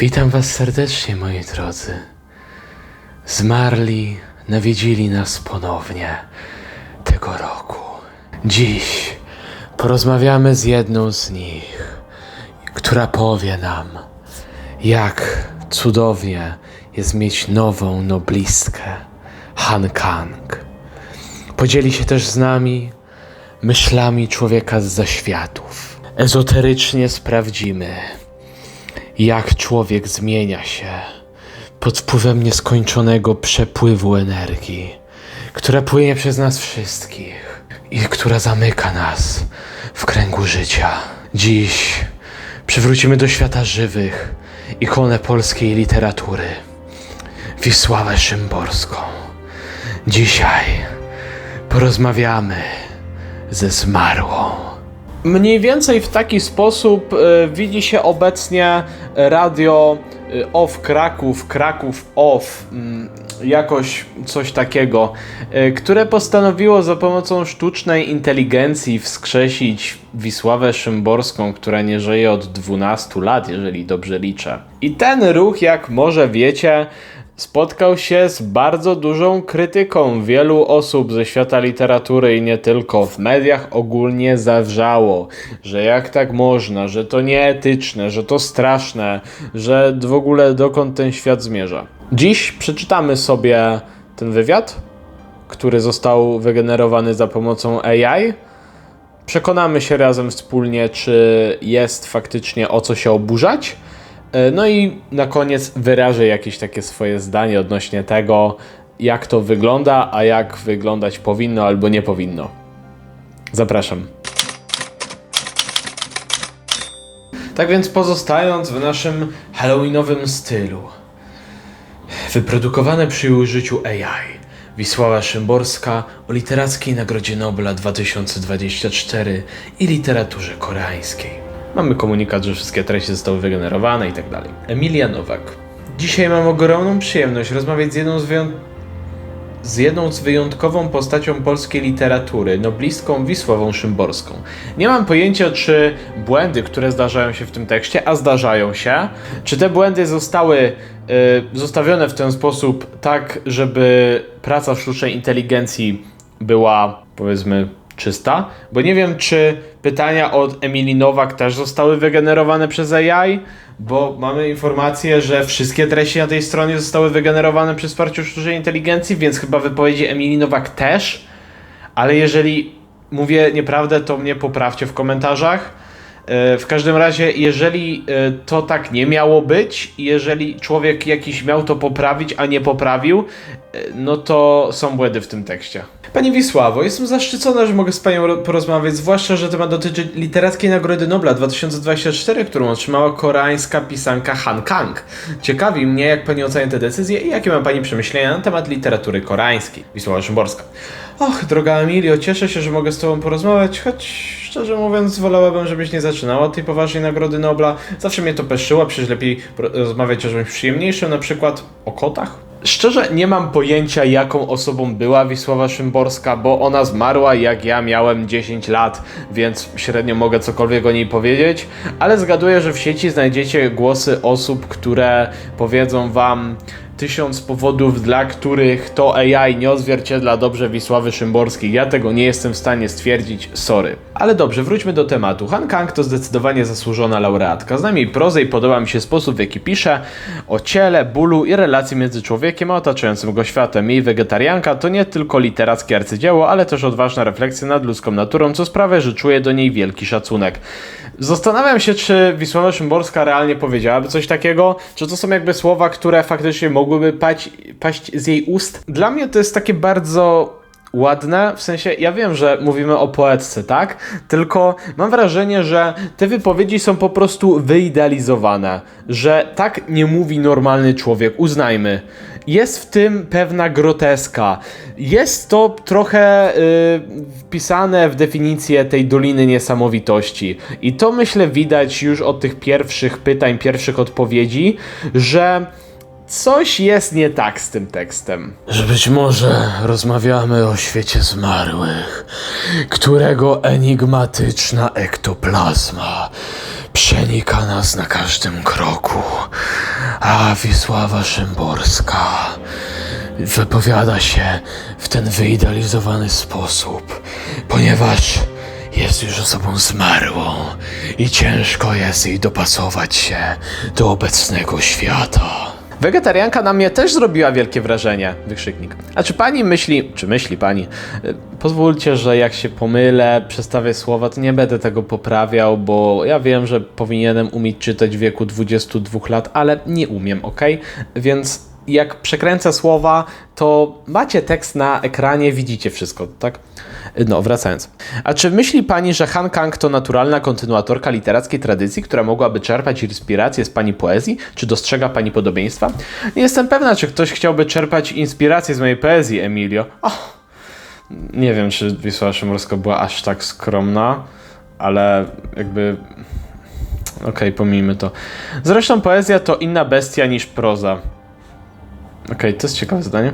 Witam Was serdecznie, moi drodzy. Zmarli nawiedzili nas ponownie tego roku. Dziś porozmawiamy z jedną z nich, która powie nam, jak cudownie jest mieć nową noblistkę, Han Kang. Podzieli się też z nami myślami człowieka z zaświatów. Ezoterycznie sprawdzimy, jak człowiek zmienia się pod wpływem nieskończonego przepływu energii, która płynie przez nas wszystkich i która zamyka nas w kręgu życia. Dziś przywrócimy do świata żywych ikonę polskiej literatury Wisławę Szymborską. Dzisiaj porozmawiamy ze zmarłą. Mniej więcej w taki sposób e, widzi się obecnie radio e, OFF Kraków, Kraków OFF, mm, jakoś coś takiego, e, które postanowiło za pomocą sztucznej inteligencji wskrzesić Wisławę Szymborską, która nie żyje od 12 lat, jeżeli dobrze liczę. I ten ruch, jak może wiecie, spotkał się z bardzo dużą krytyką wielu osób ze świata literatury i nie tylko. W mediach ogólnie zawrzało, że jak tak można, że to nieetyczne, że to straszne, że w ogóle dokąd ten świat zmierza. Dziś przeczytamy sobie ten wywiad, który został wygenerowany za pomocą AI. Przekonamy się razem wspólnie, czy jest faktycznie o co się oburzać. E, No i na koniec wyrażę jakieś takie swoje zdanie odnośnie tego, jak to wygląda, a jak wyglądać powinno albo nie powinno. Zapraszam. Tak więc pozostając w naszym halloweenowym stylu. Wyprodukowane przy użyciu AI. Wisława Szymborska o Literackiej Nagrodzie Nobla 2024 i literaturze koreańskiej. Mamy komunikat, że wszystkie treści zostały wygenerowane i tak dalej. Emilia Nowak. Dzisiaj mam ogromną przyjemność rozmawiać z jedną z wyjąt... z jedną z wyjątkową postacią polskiej literatury, noblistką Wisławą Szymborską. Nie mam pojęcia, czy błędy, które zdarzają się w tym tekście, a zdarzają się, czy te błędy zostały y, zostawione w ten sposób tak, żeby praca sztucznej inteligencji była, powiedzmy, czysta, bo nie wiem, czy pytania od Emilii Nowak też zostały wygenerowane przez AI, bo mamy informację, że wszystkie treści na tej stronie zostały wygenerowane przy wsparciu sztucznej inteligencji, więc chyba wypowiedzi Emilii Nowak też, ale jeżeli mówię nieprawdę, to mnie poprawcie w komentarzach. E, W każdym razie, jeżeli e, to tak nie miało być, jeżeli człowiek jakiś miał to poprawić, a nie poprawił, e, no to są błędy w tym tekście. Pani Wisławo, jestem zaszczycona, że mogę z Panią ro- porozmawiać, zwłaszcza, że temat dotyczy Literackiej Nagrody Nobla 2024, którą otrzymała koreańska pisanka Han Kang. Ciekawi mnie, jak Pani ocenia te decyzje i jakie ma Pani przemyślenia na temat literatury koreańskiej. Wisława Szymborska. Och, droga Emilio, cieszę się, że mogę z Tobą porozmawiać, choć szczerze mówiąc wolałabym, żebyś nie zaczynała tej poważnej Nagrody Nobla. Zawsze mnie to peszyło, przecież lepiej rozmawiać o czymś przyjemniejszym, na przykład o kotach. Szczerze nie mam pojęcia, jaką osobą była Wisława Szymborska, bo ona zmarła jak ja miałem 10 lat, więc średnio mogę cokolwiek o niej powiedzieć, ale zgaduję, że w sieci znajdziecie głosy osób, które powiedzą wam tysiąc powodów, dla których to AI nie odzwierciedla dobrze Wisławy Szymborskiej. Ja tego nie jestem w stanie stwierdzić, sorry. Ale dobrze, wróćmy do tematu. Han Kang to zdecydowanie zasłużona laureatka. Znam jej prozę i podoba mi się sposób, w jaki pisze o ciele, bólu i relacji między człowiekiem a otaczającym go światem. Jej wegetarianka to nie tylko literackie arcydzieło, ale też odważna refleksja nad ludzką naturą, co sprawia, że czuję do niej wielki szacunek. Zastanawiam się, czy Wisława Szymborska realnie powiedziałaby coś takiego, czy to są jakby słowa, które faktycznie mogłyby paść, paść z jej ust. Dla mnie to jest takie bardzo ładne, w sensie ja wiem, że mówimy o poetce, tak? Tylko mam wrażenie, że te wypowiedzi są po prostu wyidealizowane, że tak nie mówi normalny człowiek, uznajmy. Jest w tym pewna groteska. Jest to trochę yy, wpisane w definicję tej Doliny Niesamowitości. I to myślę widać już od tych pierwszych pytań, pierwszych odpowiedzi, że coś jest nie tak z tym tekstem. Że być może rozmawiamy o świecie zmarłych, którego enigmatyczna ektoplazma przenika nas na każdym kroku. A Wisława Szymborska wypowiada się w ten wyidealizowany sposób, ponieważ jest już osobą zmarłą i ciężko jest jej dopasować się do obecnego świata. Wegetarianka na mnie też zrobiła wielkie wrażenie, wykrzyknik. A czy pani myśli, czy myśli pani, y, pozwólcie, że jak się pomylę, przestawię słowa, to nie będę tego poprawiał, bo ja wiem, że powinienem umieć czytać w wieku 22 lat, ale nie umiem, ok? Więc jak przekręcę słowa, to macie tekst na ekranie, widzicie wszystko, tak? No, wracając. A czy myśli pani, że Han Kang to naturalna kontynuatorka literackiej tradycji, która mogłaby czerpać inspirację z pani poezji? Czy dostrzega pani podobieństwa? Nie jestem pewna, czy ktoś chciałby czerpać inspirację z mojej poezji, Emilio. Och, nie wiem, czy Wisła Szymorska była aż tak skromna, ale jakby... Okej, pomijmy to. Zresztą poezja to inna bestia niż proza. Okej, to jest ciekawe zdanie.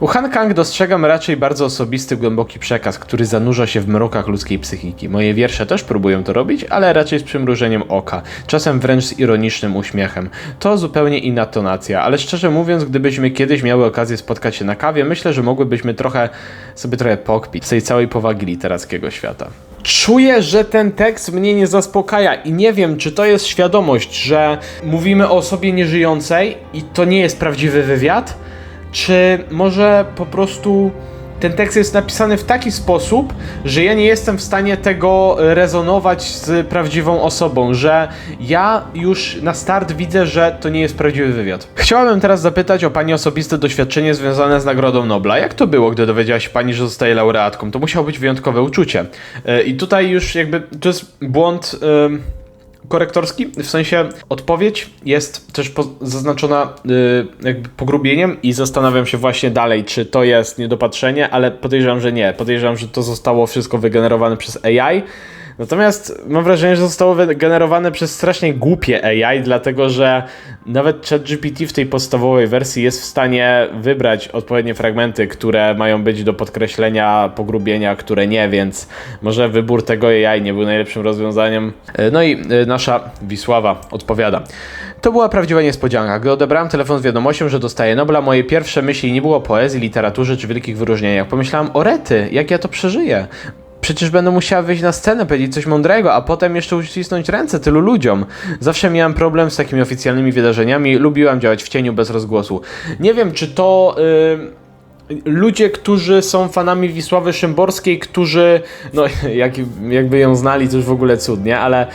U Han Kang dostrzegam raczej bardzo osobisty, głęboki przekaz, który zanurza się w mrokach ludzkiej psychiki. Moje wiersze też próbują to robić, ale raczej z przymrużeniem oka, czasem wręcz z ironicznym uśmiechem. To zupełnie inna tonacja, ale szczerze mówiąc, gdybyśmy kiedyś miały okazję spotkać się na kawie, myślę, że mogłybyśmy trochę sobie trochę pokpić z tej całej powagi literackiego świata. Czuję, że ten tekst mnie nie zaspokaja i nie wiem, czy to jest świadomość, że mówimy o osobie nieżyjącej i to nie jest prawdziwy wywiad, czy może po prostu ten tekst jest napisany w taki sposób, że ja nie jestem w stanie tego rezonować z prawdziwą osobą, że ja już na start widzę, że to nie jest prawdziwy wywiad. Chciałabym teraz zapytać o Pani osobiste doświadczenie związane z Nagrodą Nobla. Jak to było, gdy dowiedziała się Pani, że zostaje laureatką? To musiało być wyjątkowe uczucie. Yy, I tutaj już jakby to jest błąd. Yy korektorski, w sensie odpowiedź jest też zaznaczona y, jakby pogrubieniem i zastanawiam się właśnie dalej, czy to jest niedopatrzenie, ale podejrzewam, że nie. Podejrzewam, że to zostało wszystko wygenerowane przez AI. Natomiast mam wrażenie, że zostało wygenerowane przez strasznie głupie AI, dlatego że nawet ChatGPT w tej podstawowej wersji jest w stanie wybrać odpowiednie fragmenty, które mają być do podkreślenia pogrubienia, które nie, więc może wybór tego AI nie był najlepszym rozwiązaniem. No i y, nasza Wisława odpowiada. To była prawdziwa niespodzianka. Gdy odebrałem telefon z wiadomością, że dostaję Nobla, moje pierwsze myśli nie było o poezji, literaturze czy wielkich wyróżnieniach. Pomyślałem o rety, jak ja to przeżyję. Przecież będę musiała wyjść na scenę, powiedzieć coś mądrego, a potem jeszcze uścisnąć ręce tylu ludziom. Zawsze miałem problem z takimi oficjalnymi wydarzeniami, lubiłam działać w cieniu bez rozgłosu. Nie wiem, czy to. Yy ludzie, którzy są fanami Wisławy Szymborskiej, którzy, no jak, jakby ją znali, już w ogóle cudnie, ale e,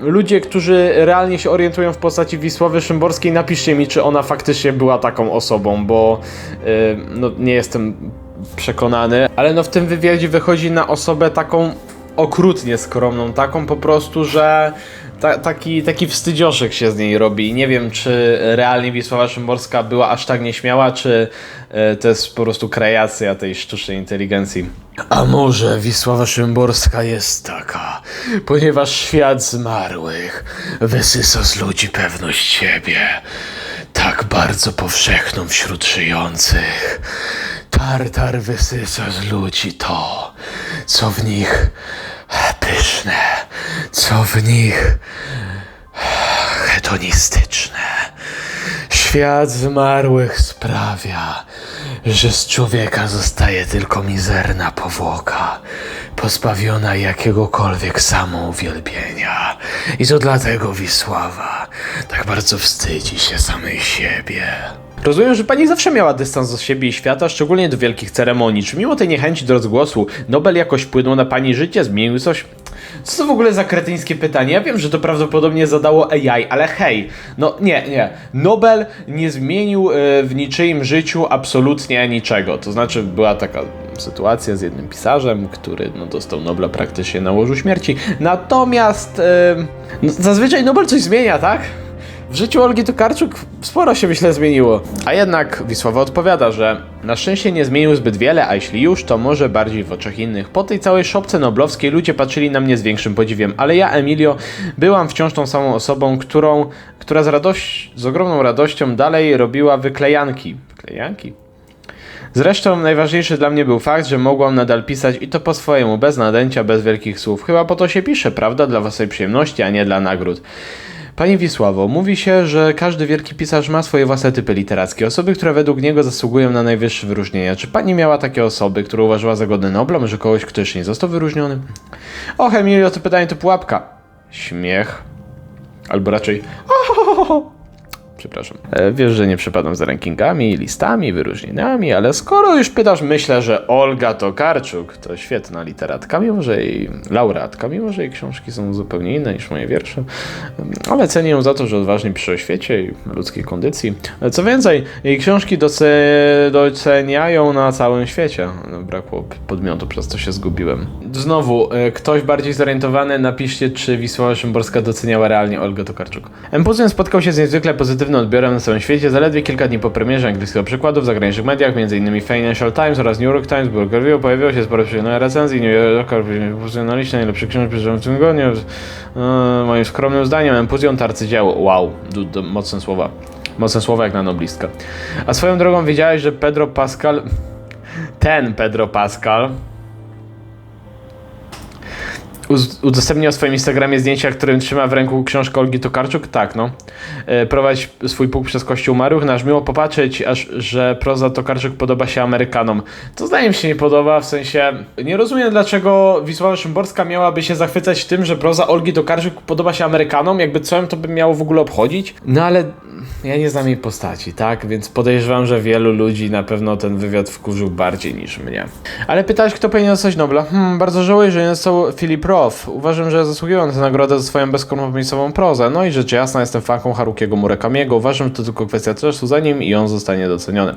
ludzie, którzy realnie się orientują w postaci Wisławy Szymborskiej, napiszcie mi, czy ona faktycznie była taką osobą, bo e, no, nie jestem przekonany, ale no w tym wywiadzie wychodzi na osobę taką okrutnie skromną, taką po prostu, że ta, taki, taki wstydzioszek się z niej robi. Nie wiem, czy realnie Wisława Szymborska była aż tak nieśmiała, czy e, to jest po prostu kreacja tej sztucznej inteligencji. A może Wisława Szymborska jest taka, ponieważ świat zmarłych wysysa z ludzi pewność siebie, tak bardzo powszechną wśród żyjących. Tartar wysysa z ludzi to, co w nich pyszne, co w nich hedonistyczne. Świat zmarłych sprawia, że z człowieka zostaje tylko mizerna powłoka, pozbawiona jakiegokolwiek samouwielbienia. I to dlatego Wisława tak bardzo wstydzi się samej siebie. Rozumiem, że pani zawsze miała dystans do siebie i świata, szczególnie do wielkich ceremonii. Czy mimo tej niechęci do rozgłosu, Nobel jakoś wpłynął na pani życie, zmienił coś? Co to w ogóle za kretyńskie pytanie? Ja wiem, że to prawdopodobnie zadało AI, ale hej, no nie, nie. Nobel nie zmienił y, w niczyim życiu absolutnie niczego. To znaczy, była taka sytuacja z jednym pisarzem, który no, dostał Nobla praktycznie na łożu śmierci. Natomiast y, no, zazwyczaj Nobel coś zmienia, tak? W życiu Olgi Tokarczuk sporo się myślę zmieniło. A jednak Wisława odpowiada, że na szczęście nie zmienił zbyt wiele, a jeśli już, to może bardziej w oczach innych. Po tej całej szopce noblowskiej ludzie patrzyli na mnie z większym podziwiem, ale ja, Emilio, byłam wciąż tą samą osobą, którą, która z, radość, z ogromną radością dalej robiła wyklejanki. Wyklejanki? Zresztą najważniejszy dla mnie był fakt, że mogłam nadal pisać i to po swojemu, bez nadęcia, bez wielkich słów. Chyba po to się pisze, prawda? Dla waszej przyjemności, a nie dla nagród. Pani Wisławo, mówi się, że każdy wielki pisarz ma swoje własne typy literackie, osoby, które według niego zasługują na najwyższe wyróżnienia. Czy pani miała takie osoby, które uważała za godne Nobla, może kogoś, kto jeszcze nie został wyróżniony? Och, Emilio, to pytanie to pułapka. Śmiech. Albo raczej... Przepraszam. E, wiesz, że nie przepadam za rankingami, listami, wyróżnieniami, ale skoro już pytasz, myślę, że Olga Tokarczuk to świetna literatka, mimo że jej laureatka, mimo że jej książki są zupełnie inne niż moje wiersze, ale cenię ją za to, że odważnie pisze o świecie i ludzkiej kondycji. E, Co więcej, jej książki doce- doceniają na całym świecie. No, Brakło podmiotu, przez to się zgubiłem. Znowu, e, ktoś bardziej zorientowany, napiszcie, czy Wisława Szymborska doceniała realnie Olgę Tokarczuk. Empuzjon spotkał się z niezwykle pozytywnym odbiorem na całym świecie zaledwie kilka dni po premierze angielskiego przykładu w zagranicznych mediach, m.in. Financial Times oraz New York Times, Burger Review, pojawiło się sporo przyjemnych recenzji, New Yorker profesjonaliści, najlepszy książek w tym tygodniu. E, moim skromnym zdaniem Empuzjon to arcydzieło. Wow, du- du- mocne słowa. Mocne słowa jak na noblistkę. A swoją drogą wiedziałeś, że Pedro Pascal... Ten Pedro Pascal udostępnił na swoim Instagramie zdjęcia, którym trzyma w ręku książkę Olgi Tokarczuk? Tak, no. E, prowadź swój pług przez kościół umarłych. Nasz miło popatrzeć, aż, że proza Tokarczuk podoba się Amerykanom. To zdaje mi się nie podoba, w sensie nie rozumiem dlaczego Wisława Szymborska miałaby się zachwycać tym, że proza Olgi Tokarczuk podoba się Amerykanom, jakby co ją to by miało w ogóle obchodzić. No ale ja nie znam jej postaci, tak? Więc podejrzewam, że wielu ludzi na pewno ten wywiad wkurzył bardziej niż mnie. Ale pytałeś, kto powinien dostać Nobla? Hmm, bardzo żałuję, że nie został Philip Roth. Uważam, że zasługują na tę nagrodę za swoją bezkompromisową prozę. No i rzecz jasna, jestem fanką Harukiego Murakamiego. Uważam, że to tylko kwestia czasu za nim i on zostanie doceniony.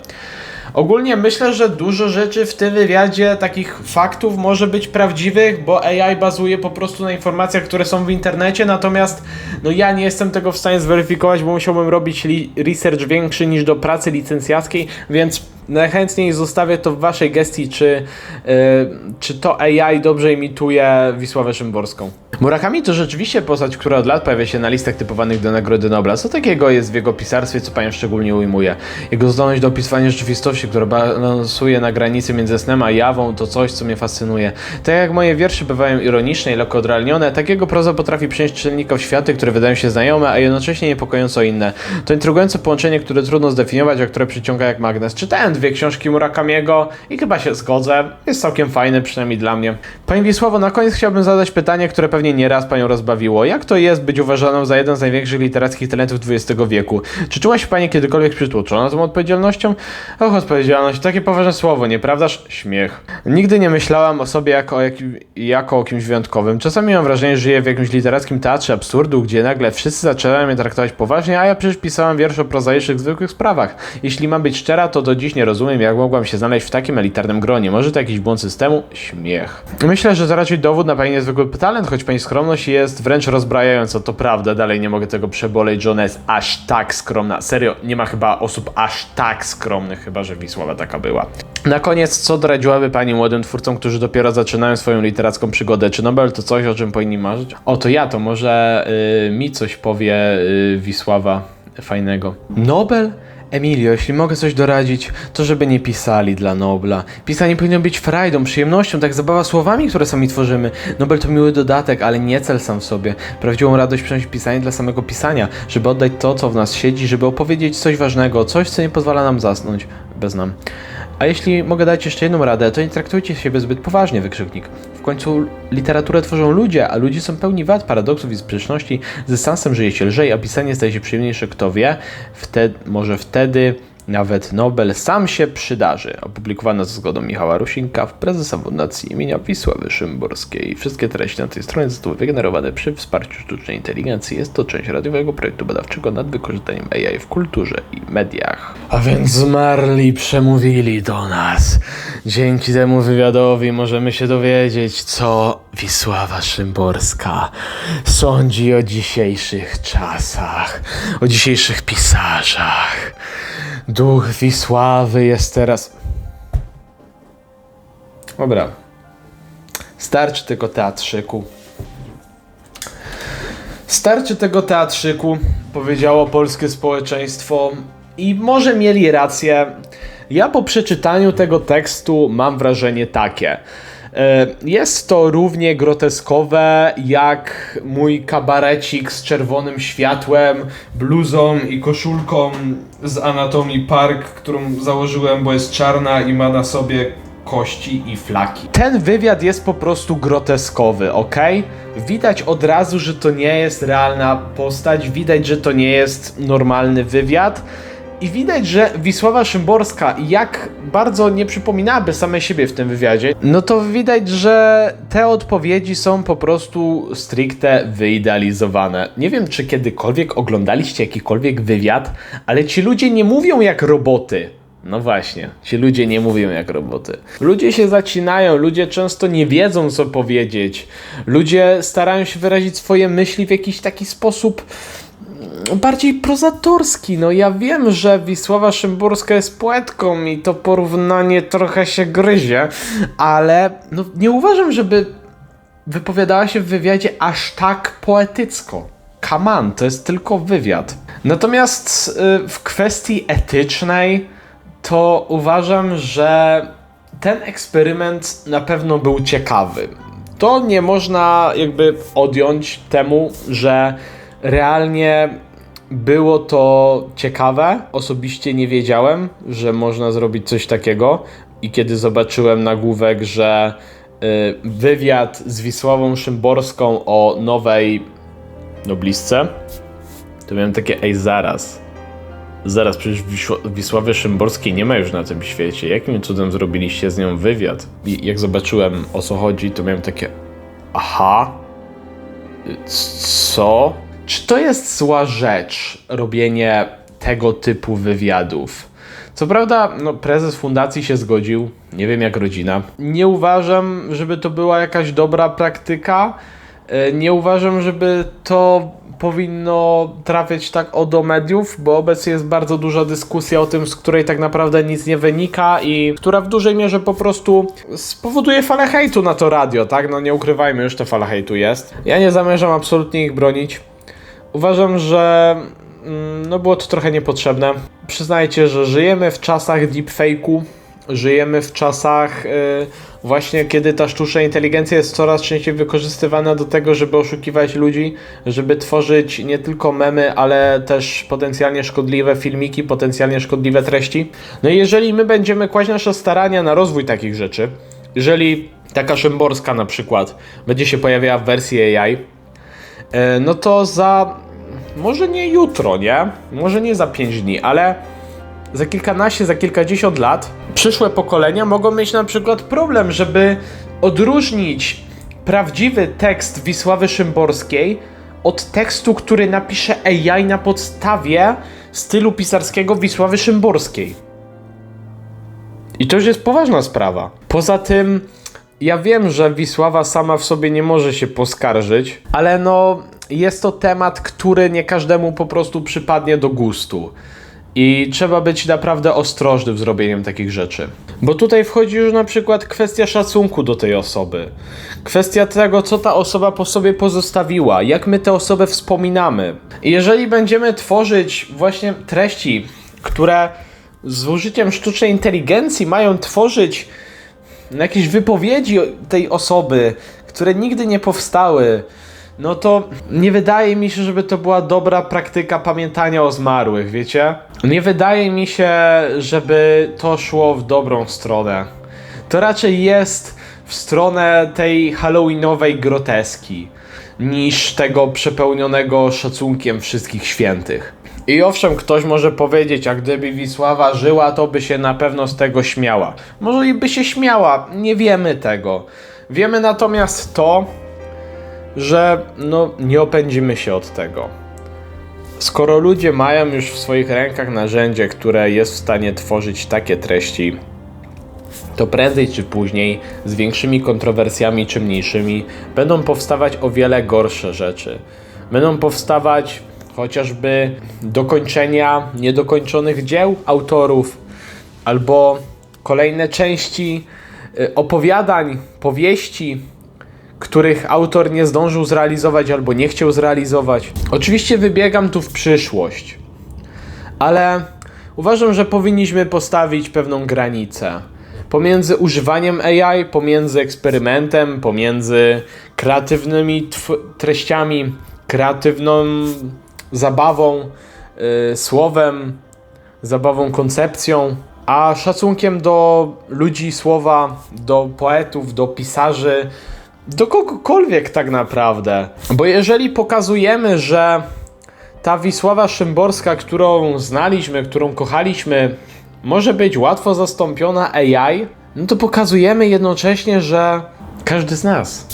Ogólnie myślę, że dużo rzeczy w tym wywiadzie, takich faktów może być prawdziwych, bo AI bazuje po prostu na informacjach, które są w internecie, natomiast no ja nie jestem tego w stanie zweryfikować, bo musiałbym robić research większy niż do pracy licencjackiej, więc najchętniej zostawię to w waszej gestii, czy, yy, czy to AI dobrze imituje Wisławę Szymborską. Murakami to rzeczywiście postać, która od lat pojawia się na listach typowanych do Nagrody Nobla. Co takiego jest w jego pisarstwie, co panią szczególnie ujmuje? Jego zdolność do opisywania rzeczywistości, która balansuje na granicy między snem a jawą, to coś, co mnie fascynuje. Tak jak moje wiersze bywają ironiczne i lekko odrealnione, tak jego proza potrafi przynieść czytelnika w światy, które wydają się znajome, a jednocześnie niepokojąco inne. To intrygujące połączenie, które trudno zdefiniować, a które przyciąga jak magnes. Czytałem dwie książki Murakamiego i chyba się zgodzę. Jest całkiem fajny, przynajmniej dla mnie. Pani Wisławo, na koniec chciałbym zadać pytanie, które pewnie nieraz panią rozbawiło. Jak to jest być uważaną za jeden z największych literackich talentów XX wieku? Czy czuła się pani kiedykolwiek przytłoczona tą odpowiedzialnością? Och, odpowiedzialność, takie poważne słowo, nieprawdaż? Śmiech. Nigdy nie myślałam o sobie jako o, jakim, jako o kimś wyjątkowym. Czasami mam wrażenie, że żyję w jakimś literackim teatrze absurdu, gdzie nagle wszyscy zaczynają mnie traktować poważnie, a ja przecież pisałam wiersze o prozaicznych, zwykłych sprawach. Jeśli mam być szczera, to do dziś nie rozumiem, jak mogłam się znaleźć w takim elitarnym gronie. Może to jakiś błąd systemu? Śmiech. Myślę, że to dowód na pani niezwykły talent, choć pani skromność jest wręcz rozbrajająca. To prawda, dalej nie mogę tego przeboleć, że ona jest aż tak skromna. Serio, nie ma chyba osób aż tak skromnych, chyba że Wisława taka była. Na koniec, co doradziłaby pani młodym twórcom, którzy dopiero zaczynają swoją literacką przygodę? Czy Nobel to coś, o czym powinni marzyć? O, to ja, to może y, mi coś powie y, Wisława fajnego. Nobel? Emilio, jeśli mogę coś doradzić, to żeby nie pisali dla Nobla. Pisanie powinno być frajdą, przyjemnością, tak zabawa słowami, które sami tworzymy. Nobel to miły dodatek, ale nie cel sam w sobie. Prawdziwą radość przynosi pisanie dla samego pisania, żeby oddać to, co w nas siedzi, żeby opowiedzieć coś ważnego, coś, co nie pozwala nam zasnąć. Bez nam. A jeśli mogę dać jeszcze jedną radę, to nie traktujcie siebie zbyt poważnie, wykrzyknik. W końcu literaturę tworzą ludzie, a ludzie są pełni wad, paradoksów i sprzeczności. Z dystansem żyje się lżej, a pisanie staje się przyjemniejsze, kto wie. Wtedy, może wtedy nawet Nobel sam się przydarzy. Opublikowano za zgodą Michała Rusinka w prezesa Fundacji imienia Wisławy Szymborskiej. Wszystkie treści na tej stronie zostały wygenerowane przy wsparciu sztucznej inteligencji. Jest to część radiowego projektu badawczego nad wykorzystaniem AI w kulturze i mediach. A więc zmarli przemówili do nas. Dzięki temu wywiadowi możemy się dowiedzieć, co Wisława Szymborska sądzi o dzisiejszych czasach, o dzisiejszych pisarzach. Duch Wisławy jest teraz. Dobra. Starczy tego teatrzyku. Starczy tego teatrzyku, powiedziało polskie społeczeństwo. I może mieli rację. Ja po przeczytaniu tego tekstu mam wrażenie takie. E, Jest to równie groteskowe jak mój kabarecik z czerwonym światłem, bluzą i koszulką z Anatomii Park, którą założyłem, bo jest czarna i ma na sobie kości i flaki. Ten wywiad jest po prostu groteskowy, ok? Widać od razu, że to nie jest realna postać, widać, że to nie jest normalny wywiad. I widać, że Wisława Szymborska, jak bardzo nie przypominałaby samej siebie w tym wywiadzie, no to widać, że te odpowiedzi są po prostu stricte wyidealizowane. Nie wiem, czy kiedykolwiek oglądaliście jakikolwiek wywiad, ale ci ludzie nie mówią jak roboty. No właśnie, ci ludzie nie mówią jak roboty. Ludzie się zacinają, ludzie często nie wiedzą co powiedzieć. Ludzie starają się wyrazić swoje myśli w jakiś taki sposób bardziej prozatorski. No ja wiem, że Wisława Szymborska jest poetką i to porównanie trochę się gryzie, ale no, nie uważam, żeby wypowiadała się w wywiadzie aż tak poetycko. On, to jest tylko wywiad. Natomiast y, w kwestii etycznej to uważam, że ten eksperyment na pewno był ciekawy. To nie można jakby odjąć temu, że realnie było to ciekawe. Osobiście nie wiedziałem, że można zrobić coś takiego. I kiedy zobaczyłem nagłówek, że y, wywiad z Wisławą Szymborską o nowej noblistce, to miałem takie, ej zaraz. Zaraz, przecież Wisła- Wisławy Szymborskiej nie ma już na tym świecie. Jakim cudem zrobiliście z nią wywiad? I jak zobaczyłem o co chodzi, to miałem takie, aha, co? Czy to jest zła rzecz, robienie tego typu wywiadów? Co prawda, no, prezes fundacji się zgodził, nie wiem jak rodzina. Nie uważam, żeby to była jakaś dobra praktyka. E, Nie uważam, żeby to powinno trafiać tak o do mediów, bo obecnie jest bardzo duża dyskusja o tym, z której tak naprawdę nic nie wynika i która w dużej mierze po prostu spowoduje falę hejtu na to radio, tak? No nie ukrywajmy, już to fala hejtu jest. Ja nie zamierzam absolutnie ich bronić. Uważam, że mm, no było to trochę niepotrzebne. Przyznajcie, że żyjemy w czasach deepfake'u, żyjemy w czasach y, właśnie kiedy ta sztuczna inteligencja jest coraz częściej wykorzystywana do tego, żeby oszukiwać ludzi, żeby tworzyć nie tylko memy, ale też potencjalnie szkodliwe filmiki, potencjalnie szkodliwe treści. No i jeżeli my będziemy kłaść nasze starania na rozwój takich rzeczy, jeżeli taka Szymborska na przykład będzie się pojawiała w wersji AI, no to za może nie jutro, nie? Może nie za 5 dni, ale za kilkanaście, za kilkadziesiąt lat przyszłe pokolenia mogą mieć na przykład problem, żeby odróżnić prawdziwy tekst Wisławy Szymborskiej od tekstu, który napisze AI na podstawie stylu pisarskiego Wisławy Szymborskiej. I to już jest poważna sprawa. Poza tym, ja wiem, że Wisława sama w sobie nie może się poskarżyć, ale no, jest to temat, który nie każdemu po prostu przypadnie do gustu. I trzeba być naprawdę ostrożnym z robieniem takich rzeczy. Bo tutaj wchodzi już na przykład kwestia szacunku do tej osoby. Kwestia tego, co ta osoba po sobie pozostawiła, jak my tę osobę wspominamy. I jeżeli będziemy tworzyć właśnie treści, które z użyciem sztucznej inteligencji mają tworzyć jakieś wypowiedzi tej osoby, które nigdy nie powstały, no to nie wydaje mi się, żeby to była dobra praktyka pamiętania o zmarłych, wiecie? Nie wydaje mi się, żeby to szło w dobrą stronę. To raczej jest w stronę tej halloweenowej groteski, niż tego przepełnionego szacunkiem wszystkich świętych. I owszem, ktoś może powiedzieć, a gdyby Wisława żyła, to by się na pewno z tego śmiała. Może i by się śmiała, nie wiemy tego. Wiemy natomiast to, że no nie opędzimy się od tego. Skoro ludzie mają już w swoich rękach narzędzie, które jest w stanie tworzyć takie treści, to prędzej czy później, z większymi kontrowersjami czy mniejszymi, będą powstawać o wiele gorsze rzeczy. Będą powstawać chociażby dokończenia niedokończonych dzieł autorów, albo kolejne części y, opowiadań, powieści, których autor nie zdążył zrealizować albo nie chciał zrealizować. Oczywiście wybiegam tu w przyszłość, ale uważam, że powinniśmy postawić pewną granicę. pomiędzy używaniem AI, pomiędzy eksperymentem, pomiędzy kreatywnymi treściami, kreatywną zabawą, yy, słowem, zabawą koncepcją, a szacunkiem do ludzi słowa, do poetów, do pisarzy, do kogokolwiek tak naprawdę. Bo jeżeli pokazujemy, że ta Wisława Szymborska, którą znaliśmy, którą kochaliśmy, może być łatwo zastąpiona AI, no to pokazujemy jednocześnie, że każdy z nas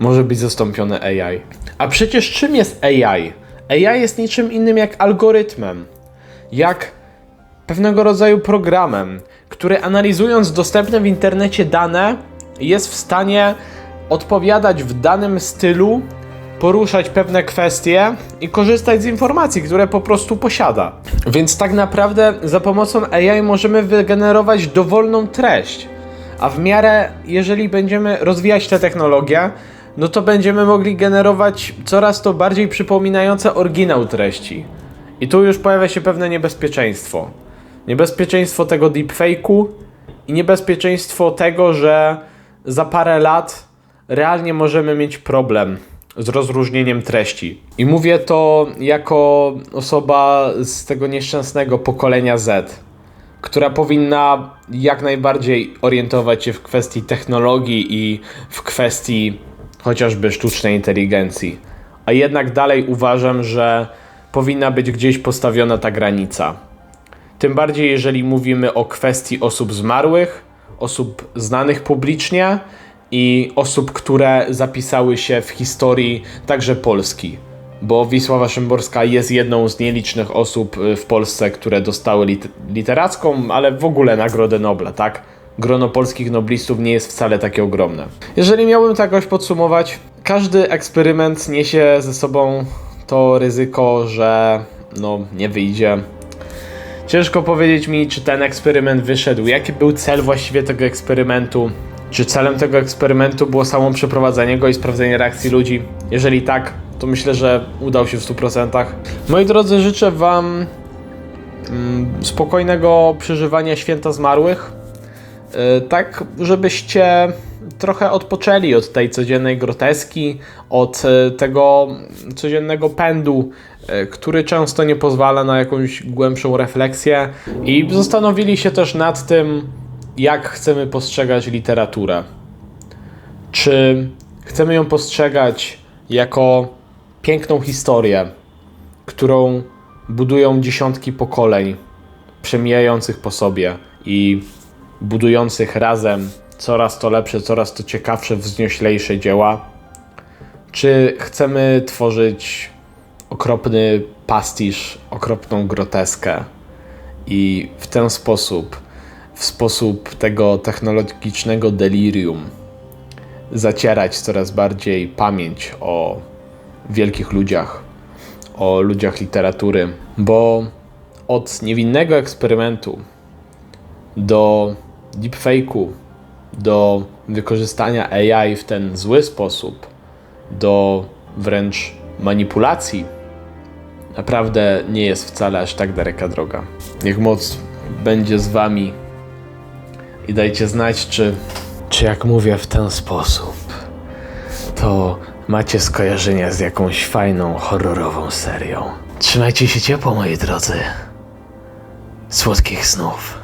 może być zastąpiony AI. A przecież czym jest AI? AI jest niczym innym jak algorytmem, jak pewnego rodzaju programem, który analizując dostępne w internecie dane, jest w stanie odpowiadać w danym stylu, poruszać pewne kwestie i korzystać z informacji, które po prostu posiada. Więc tak naprawdę za pomocą AI możemy wygenerować dowolną treść. A w miarę, jeżeli będziemy rozwijać tę technologię, no to będziemy mogli generować coraz to bardziej przypominające oryginał treści. I tu już pojawia się pewne niebezpieczeństwo. Niebezpieczeństwo tego deepfake'u i niebezpieczeństwo tego, że za parę lat realnie możemy mieć problem z rozróżnieniem treści. I mówię to jako osoba z tego nieszczęsnego pokolenia Z, która powinna jak najbardziej orientować się w kwestii technologii i w kwestii chociażby sztucznej inteligencji. A jednak dalej uważam, że powinna być gdzieś postawiona ta granica. Tym bardziej, jeżeli mówimy o kwestii osób zmarłych, osób znanych publicznie i osób, które zapisały się w historii także Polski. Bo Wisława Szymborska jest jedną z nielicznych osób w Polsce, które dostały lit- literacką, ale w ogóle Nagrodę Nobla, tak? Grono polskich noblistów nie jest wcale takie ogromne. Jeżeli miałbym to jakoś podsumować, każdy eksperyment niesie ze sobą to ryzyko, że no nie wyjdzie, Ciężko powiedzieć mi, czy ten eksperyment wyszedł. Jaki był cel właściwie tego eksperymentu? Czy celem tego eksperymentu było samo przeprowadzenie go i sprawdzenie reakcji ludzi? Jeżeli tak, to myślę, że udał się w 100%. Moi drodzy, życzę Wam mm, spokojnego przeżywania święta zmarłych. Yy, tak, żebyście trochę odpoczęli od tej codziennej groteski, od y, tego codziennego pędu, y, który często nie pozwala na jakąś głębszą refleksję i zastanowili się też nad tym, jak chcemy postrzegać literaturę. Czy chcemy ją postrzegać jako piękną historię, którą budują dziesiątki pokoleń przemijających po sobie i budujących razem coraz to lepsze, coraz to ciekawsze, wznioślejsze dzieła? Czy chcemy tworzyć okropny pastisz, okropną groteskę i w ten sposób, w sposób tego technologicznego delirium, zacierać coraz bardziej pamięć o wielkich ludziach, o ludziach literatury, bo od niewinnego eksperymentu do deepfake'u, do wykorzystania AI w ten zły sposób, do wręcz manipulacji, naprawdę nie jest wcale aż tak daleka droga. Niech moc będzie z wami i dajcie znać, czy, czy jak mówię w ten sposób, to macie skojarzenia z jakąś fajną, horrorową serią. Trzymajcie się ciepło, moi drodzy. Słodkich snów.